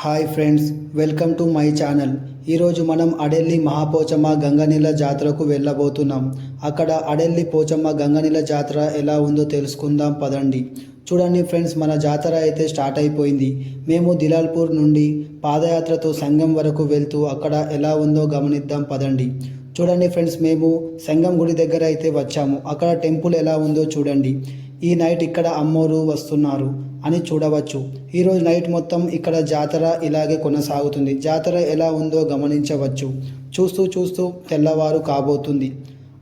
Hi friends welcome to my channel. ఈరోజు మనం అడెల్లి మహాపోచమ్మ గంగనీల జాతరకు వెళ్ళబోతున్నాం. అక్కడ అడెల్లి పోచమ్మ గంగనీల జాతర ఎలా ఉందో తెలుసుకుందాం పదండి. చూడండి ఫ్రెండ్స్ మన జాతర అయితే స్టార్ట్ అయిపోయింది. మేము దిలాల్పూర్ నుండి పాదయాత్రతో సంఘం వరకు వెళ్తూ అక్కడ ఎలా ఉందో గమనిద్దాం పదండి. చూడండి ఫ్రెండ్స్ మేము సంఘం గుడి దగ్గర అయితే వచ్చాము. అక్కడ టెంపుల్ ఎలా ఉందో చూడండి. ఈ నైట్ ఇక్కడ అమ్మోరు వస్తున్నారు అని చూడవచ్చు. ఈరోజు నైట్ మొత్తం ఇక్కడ జాతర ఇలాగే కొనసాగుతుంది. జాతర ఎలా ఉందో గమనించవచ్చు. చూస్తూ చూస్తూ తెల్లవారు కాబోతుంది.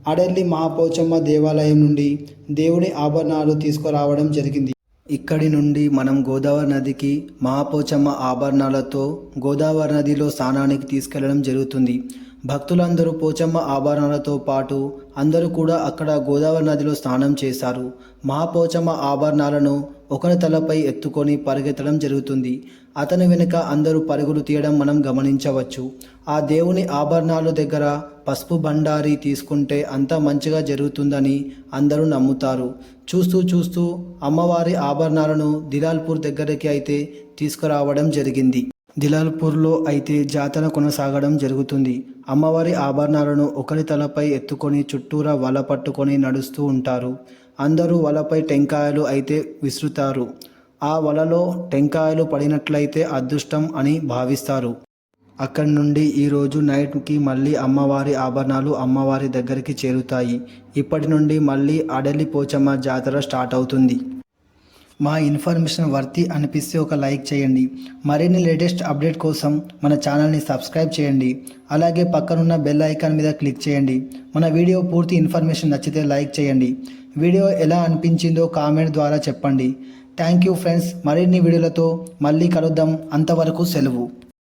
అడెల్లి మహాపోచమ్మ దేవాలయం నుండి దేవుని ఆభరణాలు తీసుకురావడం జరిగింది. ఇక్కడి నుండి మనం గోదావరి నదికి మహాపోచమ్మ ఆభరణాలతో గోదావరి నదిలో స్నానానికి తీసుకెళ్ళడం జరుగుతుంది. భక్తులందరూ పోచమ్మ ఆభరణాలతో పాటు అందరూ కూడా అక్కడ గోదావరి నదిలో స్నానం చేశారు. మహాపోచమ్మ ఆభరణాలను ఒకరి తలపై ఎత్తుకొని పరిగెత్తడం జరుగుతుంది. అతని వెనుక అందరూ పరుగులు తీయడం మనం గమనించవచ్చు. ఆ దేవుని ఆభరణాల దగ్గర పసుపు బండారి తీసుకుంటే అంత మంచిగా జరుగుతుందని అందరూ నమ్ముతారు. చూస్తూ చూస్తూ అమ్మవారి ఆభరణాలను దిలాల్పూర్ దగ్గరికి అయితే తీసుకురావడం జరిగింది. దిలాల్పూర్లో అయితే జాతర కొనసాగడం జరుగుతుంది. అమ్మవారి ఆభరణాలను ఒకరి తలపై ఎత్తుకొని చుట్టూరా వల పట్టుకొని నడుస్తూ ఉంటారు. అందరూ వలపై టెంకాయలు అయితే విసురుతారు. ఆ వలలో టెంకాయలు పడినట్లయితే అదృష్టం అని భావిస్తారు. అక్కడి నుండి ఈరోజు నైట్కి మళ్ళీ అమ్మవారి ఆభరణాలు అమ్మవారి దగ్గరికి చేరుతాయి. ఇప్పటి నుండి మళ్ళీ అడలి పోచమ్మ జాతర స్టార్ట్ అవుతుంది. మా ఇన్ఫర్మేషన్ వర్తి అనిపిస్తే ఒక లైక్ చేయండి. మరిన్ని లేటెస్ట్ అప్డేట్ కోసం మన ఛానల్ని సబ్స్క్రైబ్ చేయండి. అలాగే పక్కనున్న బెల్ ఐకాన్ మీద క్లిక్ చేయండి. మన వీడియో పూర్తి ఇన్ఫర్మేషన్ నచ్చితే లైక్ చేయండి. వీడియో ఎలా అనిపించిందో కామెంట్ ద్వారా చెప్పండి. Thank you friends. మరిన్ని వీడియోలతో మళ్ళీ కలుద్దాం. అంతవరకు సెలవు.